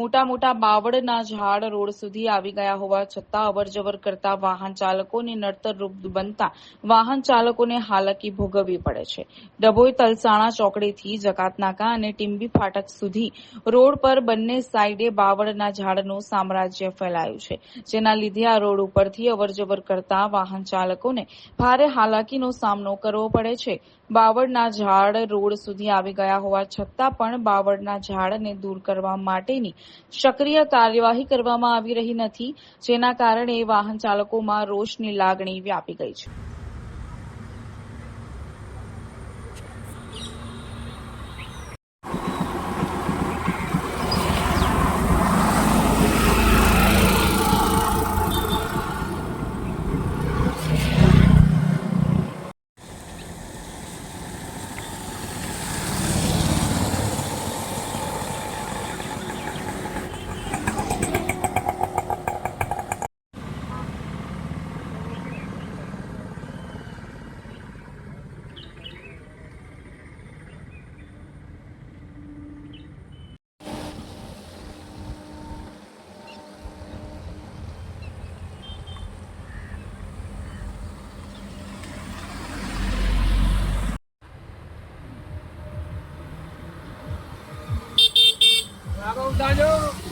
મોટા મોટા બાવળના ઝાડ રોડ સુધી આવી ગયા હોવા છતાં અવરજવર કરતા વાહન ચાલકોને નડતરરૂપ બનતા વાહન ચાલકોને હાલાકી ભોગવવી પડે છે. ડભોઈ તલસાણા ચોકડીથી જકાતનાકા અને ટીમ્બી ફાટક સુધી રોડ પર બંને સાઈડે બાવળના ઝાડનું સામ્રાજ્ય ફેલાયું છે, જેના લીધે આ રોડ ઉપરથી અવરજવર કરતા વાહન ચાલકોને ભારે હાલાકીનો સામનો કરવો પડે છે. બાવળના ઝાડ રોડ સુધી આવી ગયા હોવા છતાં પણ બાવળના ઝાડને દૂર કરવા માટેની સક્રિય કાર્યવાહી કરવામાં આવી રહી નથી, જેના કારણે વાહન ચાલકોમાં રોષની લાગણી વ્યાપી ગઈ છે. 加油！